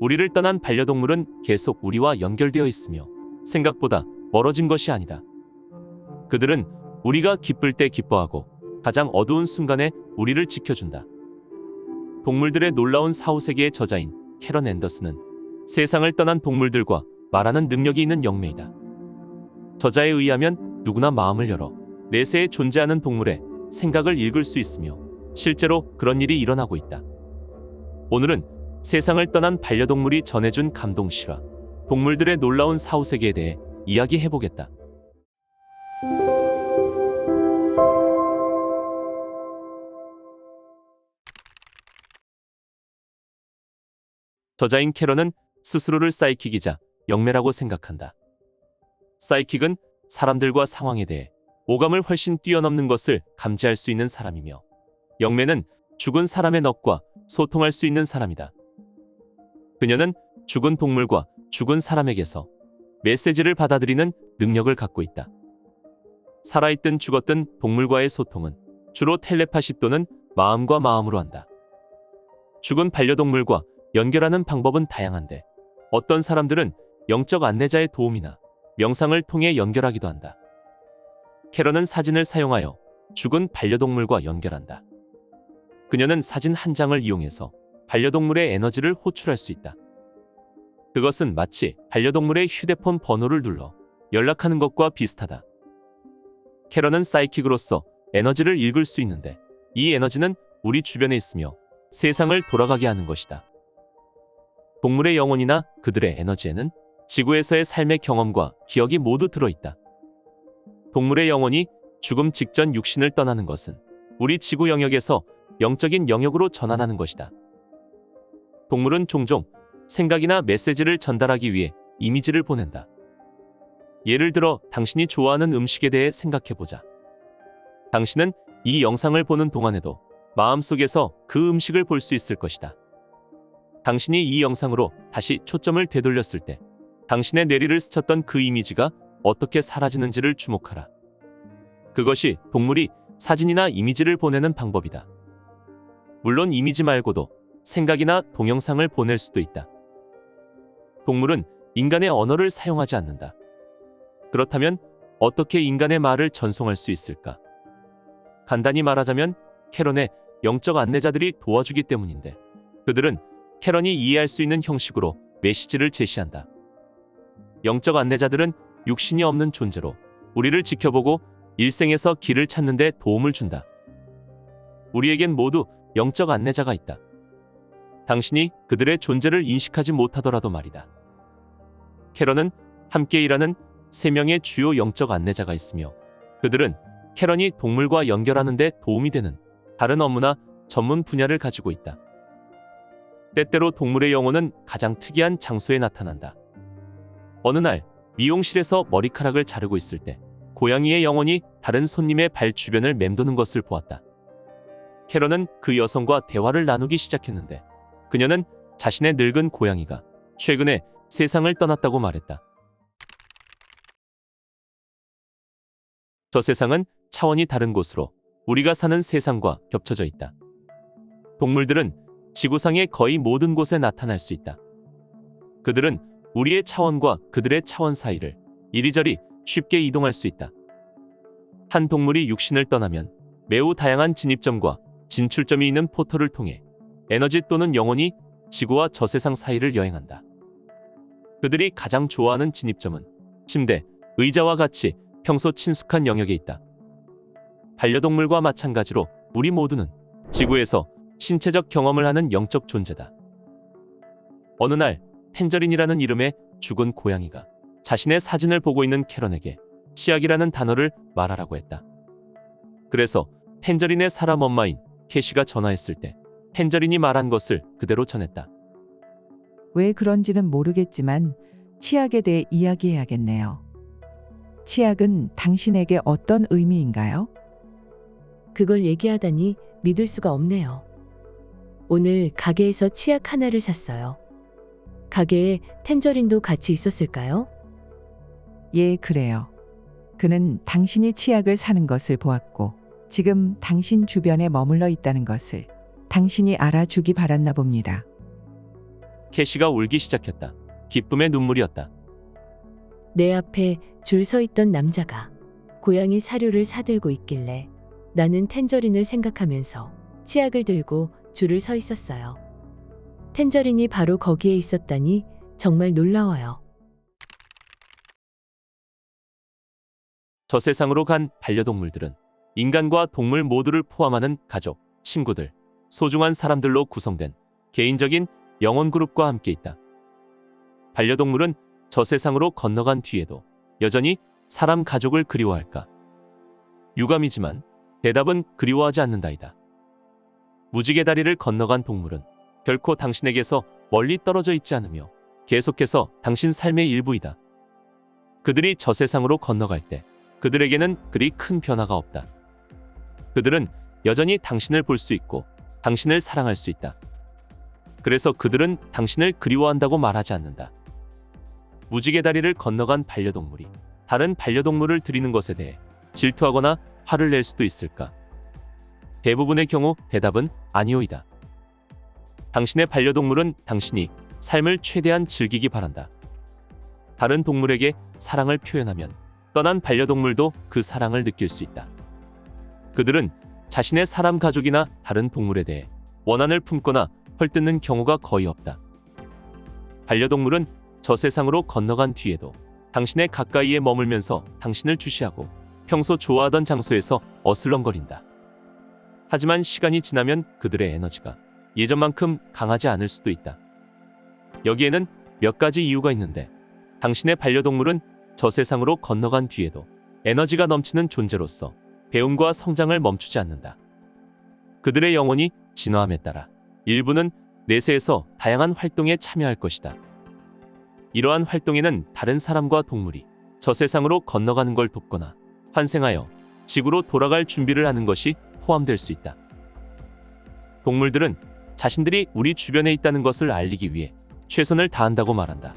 우리를 떠난 반려동물은 계속 우리와 연결되어 있으며 생각보다 멀어진 것이 아니다. 그들은 우리가 기쁠 때 기뻐하고 가장 어두운 순간에 우리를 지켜준다. 동물들의 놀라운 사후세계의 저자인 캐런 앤더슨은 세상을 떠난 동물들과 말하는 능력이 있는 영매이다. 저자에 의하면 누구나 마음을 열어 내세에 존재하는 동물의 생각을 읽을 수 있으며 실제로 그런 일이 일어나고 있다. 오늘은 세상을 떠난 반려동물이 전해준 감동 실화, 동물들의 놀라운 사후세계에 대해 이야기해보겠다. 저자인 캐런은 스스로를 사이킥이자 영매라고 생각한다. 사이킥은 사람들과 상황에 대해 오감을 훨씬 뛰어넘는 것을 감지할 수 있는 사람이며 영매는 죽은 사람의 넋과 소통할 수 있는 사람이다. 그녀는 죽은 동물과 죽은 사람에게서 메시지를 받아들이는 능력을 갖고 있다. 살아있든 죽었든 동물과의 소통은 주로 텔레파시 또는 마음과 마음으로 한다. 죽은 반려동물과 연결하는 방법은 다양한데 어떤 사람들은 영적 안내자의 도움이나 명상을 통해 연결하기도 한다. 캐런은 사진을 사용하여 죽은 반려동물과 연결한다. 그녀는 사진 한 장을 이용해서 반려동물의 에너지를 호출할 수 있다. 그것은 마치 반려동물의 휴대폰 번호를 눌러 연락하는 것과 비슷하다. 캐런은 사이킥으로서 에너지를 읽을 수 있는데 이 에너지는 우리 주변에 있으며 세상을 돌아가게 하는 것이다. 동물의 영혼이나 그들의 에너지에는 지구에서의 삶의 경험과 기억이 모두 들어있다. 동물의 영혼이 죽음 직전 육신을 떠나는 것은 우리 지구 영역에서 영적인 영역으로 전환하는 것이다. 동물은 종종 생각이나 메시지를 전달하기 위해 이미지를 보낸다. 예를 들어 당신이 좋아하는 음식에 대해 생각해보자. 당신은 이 영상을 보는 동안에도 마음속에서 그 음식을 볼 수 있을 것이다. 당신이 이 영상으로 다시 초점을 되돌렸을 때 당신의 뇌리를 스쳤던 그 이미지가 어떻게 사라지는지를 주목하라. 그것이 동물이 사진이나 이미지를 보내는 방법이다. 물론 이미지 말고도 생각이나 동영상을 보낼 수도 있다. 동물은 인간의 언어를 사용하지 않는다. 그렇다면 어떻게 인간의 말을 전송할 수 있을까? 간단히 말하자면 캐런의 영적 안내자들이 도와주기 때문인데 그들은 캐런이 이해할 수 있는 형식으로 메시지를 제시한다. 영적 안내자들은 육신이 없는 존재로 우리를 지켜보고 일생에서 길을 찾는 데 도움을 준다. 우리에겐 모두 영적 안내자가 있다. 당신이 그들의 존재를 인식하지 못하더라도 말이다. 캐런은 함께 일하는 세 명의 주요 영적 안내자가 있으며 그들은 캐런이 동물과 연결하는 데 도움이 되는 다른 업무나 전문 분야를 가지고 있다. 때때로 동물의 영혼은 가장 특이한 장소에 나타난다. 어느 날 미용실에서 머리카락을 자르고 있을 때 고양이의 영혼이 다른 손님의 발 주변을 맴도는 것을 보았다. 캐런은 그 여성과 대화를 나누기 시작했는데 그녀는 자신의 늙은 고양이가 최근에 세상을 떠났다고 말했다. 저 세상은 차원이 다른 곳으로 우리가 사는 세상과 겹쳐져 있다. 동물들은 지구상의 거의 모든 곳에 나타날 수 있다. 그들은 우리의 차원과 그들의 차원 사이를 이리저리 쉽게 이동할 수 있다. 한 동물이 육신을 떠나면 매우 다양한 진입점과 진출점이 있는 포털을 통해 에너지 또는 영혼이 지구와 저 세상 사이를 여행한다. 그들이 가장 좋아하는 진입점은 침대, 의자와 같이 평소 친숙한 영역에 있다. 반려동물과 마찬가지로 우리 모두는 지구에서 신체적 경험을 하는 영적 존재다. 어느 날 텐저린이라는 이름의 죽은 고양이가 자신의 사진을 보고 있는 캐런에게 치약이라는 단어를 말하라고 했다. 그래서 텐저린의 사람 엄마인 캐시가 전화했을 때 텐저린이 말한 것을 그대로 전했다. 왜 그런지는 모르겠지만 치약에 대해 이야기해야겠네요. 치약은 당신에게 어떤 의미인가요? 그걸 얘기하다니 믿을 수가 없네요. 오늘 가게에서 치약 하나를 샀어요. 가게에 텐저린도 같이 있었을까요? 예, 그래요. 그는 당신이 치약을 사는 것을 보았고 지금 당신 주변에 머물러 있다는 것을 당신이 알아주기 바랐나 봅니다. 캐시가 울기 시작했다. 기쁨의 눈물이었다. 내 앞에 줄 서 있던 남자가 고양이 사료를 사들고 있길래 나는 텐저린을 생각하면서 치약을 들고 줄을 서 있었어요. 텐저린이 바로 거기에 있었다니 정말 놀라워요. 저 세상으로 간 반려동물들은 인간과 동물 모두를 포함하는 가족, 친구들, 소중한 사람들로 구성된 개인적인 영혼 그룹과 함께 있다. 반려동물은 저 세상으로 건너간 뒤에도 여전히 사람 가족을 그리워할까? 유감이지만 대답은 그리워하지 않는다이다. 무지개 다리를 건너간 동물은 결코 당신에게서 멀리 떨어져 있지 않으며 계속해서 당신 삶의 일부이다. 그들이 저 세상으로 건너갈 때 그들에게는 그리 큰 변화가 없다. 그들은 여전히 당신을 볼 수 있고 당신을 사랑할 수 있다. 그래서 그들은 당신을 그리워한다고 말하지 않는다. 무지개 다리를 건너간 반려동물이 다른 반려동물을 드리는 것에 대해 질투하거나 화를 낼 수도 있을까? 대부분의 경우 대답은 아니오이다. 당신의 반려동물은 당신이 삶을 최대한 즐기기 바란다. 다른 동물에게 사랑을 표현하면 떠난 반려동물도 그 사랑을 느낄 수 있다. 그들은 자신의 사람 가족이나 다른 동물에 대해 원한을 품거나 헐뜯는 경우가 거의 없다. 반려동물은 저 세상으로 건너간 뒤에도 당신의 가까이에 머물면서 당신을 주시하고 평소 좋아하던 장소에서 어슬렁거린다. 하지만 시간이 지나면 그들의 에너지가 예전만큼 강하지 않을 수도 있다. 여기에는 몇 가지 이유가 있는데 당신의 반려동물은 저 세상으로 건너간 뒤에도 에너지가 넘치는 존재로서 배움과 성장을 멈추지 않는다. 그들의 영혼이 진화함에 따라 일부는 내세에서 다양한 활동에 참여할 것이다. 이러한 활동에는 다른 사람과 동물이 저 세상으로 건너가는 걸 돕거나 환생하여 지구로 돌아갈 준비를 하는 것이 포함될 수 있다. 동물들은 자신들이 우리 주변에 있다는 것을 알리기 위해 최선을 다한다고 말한다.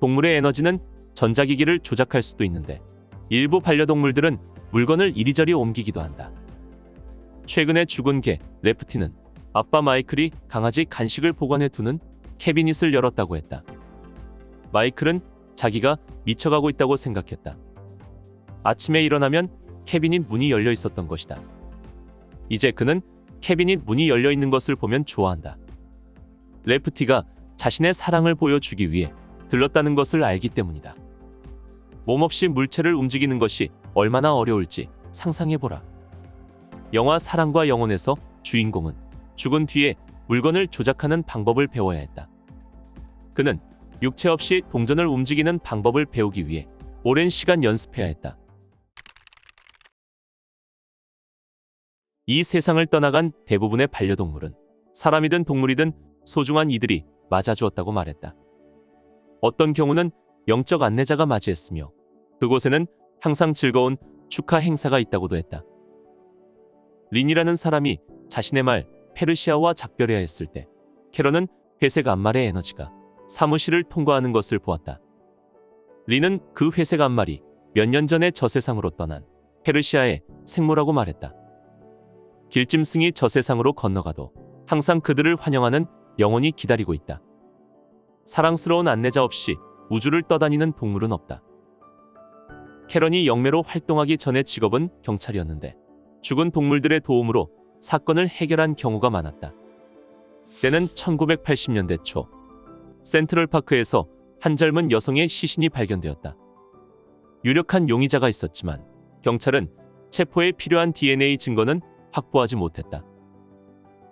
동물의 에너지는 전자기기를 조작할 수도 있는데 일부 반려동물들은 물건을 이리저리 옮기기도 한다. 최근에 죽은 개 레프티는 아빠 마이클이 강아지 간식을 보관해 두는 캐비닛을 열었다고 했다. 마이클은 자기가 미쳐가고 있다고 생각했다. 아침에 일어나면 캐비닛 문이 열려 있었던 것이다. 이제 그는 캐비닛 문이 열려 있는 것을 보면 좋아한다. 레프티가 자신의 사랑을 보여주기 위해 들렀다는 것을 알기 때문이다. 몸없이 물체를 움직이는 것이 얼마나 어려울지 상상해보라. 영화 사랑과 영혼에서 주인공은 죽은 뒤에 물건을 조작하는 방법을 배워야 했다. 그는 육체 없이 동전을 움직이는 방법을 배우기 위해 오랜 시간 연습해야 했다. 이 세상을 떠나간 대부분의 반려동물은 사람이든 동물이든 소중한 이들이 맞아주었다고 말했다. 어떤 경우는 영적 안내자가 맞이했으며 그곳에는 항상 즐거운 축하 행사가 있다고도 했다. 린이라는 사람이 자신의 말 페르시아와 작별해야 했을 때 캐런은 회색 앞말의 에너지가 사무실을 통과하는 것을 보았다. 린은 그 회색 앞말이 몇 년 전에 저 세상으로 떠난 페르시아의 생모라고 말했다. 길짐승이 저 세상으로 건너가도 항상 그들을 환영하는 영혼이 기다리고 있다. 사랑스러운 안내자 없이 우주를 떠다니는 동물은 없다. 캐런이 영매로 활동하기 전의 직업은 경찰이었는데 죽은 동물들의 도움으로 사건을 해결한 경우가 많았다. 때는 1980년대 초 센트럴파크에서 한 젊은 여성의 시신이 발견되었다. 유력한 용의자가 있었지만 경찰은 체포에 필요한 DNA 증거는 확보하지 못했다.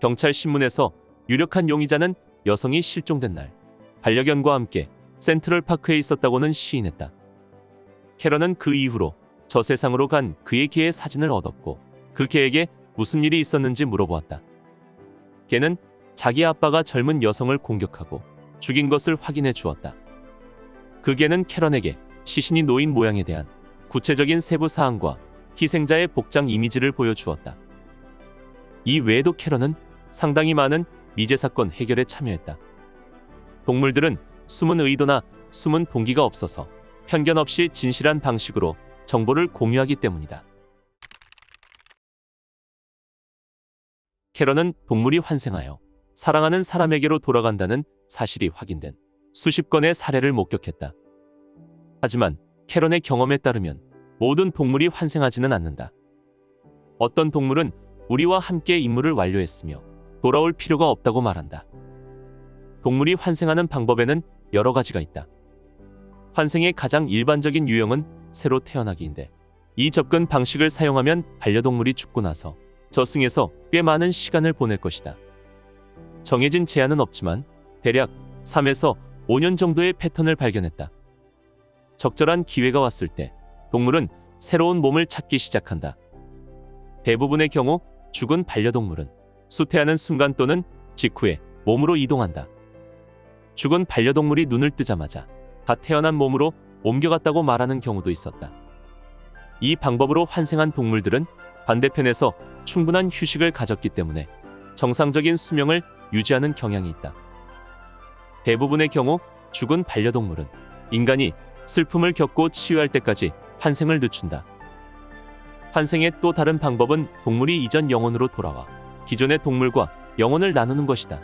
경찰 신문에서 유력한 용의자는 여성이 실종된 날 반려견과 함께 센트럴파크에 있었다고는 시인했다. 캐런은 그 이후로 저 세상으로 간 그의 개의 사진을 얻었고 그 개에게 무슨 일이 있었는지 물어보았다. 개는 자기 아빠가 젊은 여성을 공격하고 죽인 것을 확인해 주었다. 그 개는 캐런에게 시신이 놓인 모양에 대한 구체적인 세부 사항과 희생자의 복장 이미지를 보여주었다. 이 외에도 캐런은 상당히 많은 미제 사건 해결에 참여했다. 동물들은 숨은 의도나 숨은 동기가 없어서 편견 없이 진실한 방식으로 정보를 공유하기 때문이다. 캐런은 동물이 환생하여 사랑하는 사람에게로 돌아간다는 사실이 확인된 수십 건의 사례를 목격했다. 하지만 캐런의 경험에 따르면 모든 동물이 환생하지는 않는다. 어떤 동물은 우리와 함께 임무를 완료했으며 돌아올 필요가 없다고 말한다. 동물이 환생하는 방법에는 여러 가지가 있다. 환생의 가장 일반적인 유형은 새로 태어나기인데 이 접근 방식을 사용하면 반려동물이 죽고 나서 저승에서 꽤 많은 시간을 보낼 것이다. 정해진 제한은 없지만 대략 3에서 5년 정도의 패턴을 발견했다. 적절한 기회가 왔을 때 동물은 새로운 몸을 찾기 시작한다. 대부분의 경우 죽은 반려동물은 수태하는 순간 또는 직후에 몸으로 이동한다. 죽은 반려동물이 눈을 뜨자마자 다 태어난 몸으로 옮겨갔다고 말하는 경우도 있었다. 이 방법으로 환생한 동물들은 반대편에서 충분한 휴식을 가졌기 때문에 정상적인 수명을 유지하는 경향이 있다. 대부분의 경우 죽은 반려동물은 인간이 슬픔을 겪고 치유할 때까지 환생을 늦춘다. 환생의 또 다른 방법은 동물이 이전 영혼으로 돌아와 기존의 동물과 영혼을 나누는 것이다.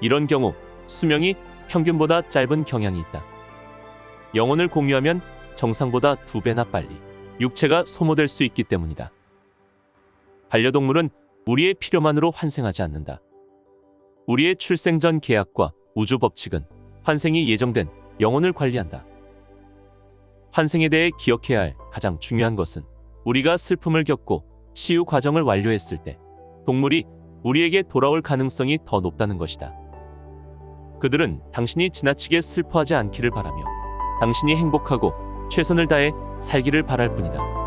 이런 경우 수명이 평균보다 짧은 경향이 있다. 영혼을 공유하면 정상보다 두 배나 빨리 육체가 소모될 수 있기 때문이다. 반려동물은 우리의 필요만으로 환생하지 않는다. 우리의 출생 전 계약과 우주 법칙은 환생이 예정된 영혼을 관리한다. 환생에 대해 기억해야 할 가장 중요한 것은 우리가 슬픔을 겪고 치유 과정을 완료했을 때 동물이 우리에게 돌아올 가능성이 더 높다는 것이다. 그들은 당신이 지나치게 슬퍼하지 않기를 바라며 당신이 행복하고 최선을 다해 살기를 바랄 뿐이다.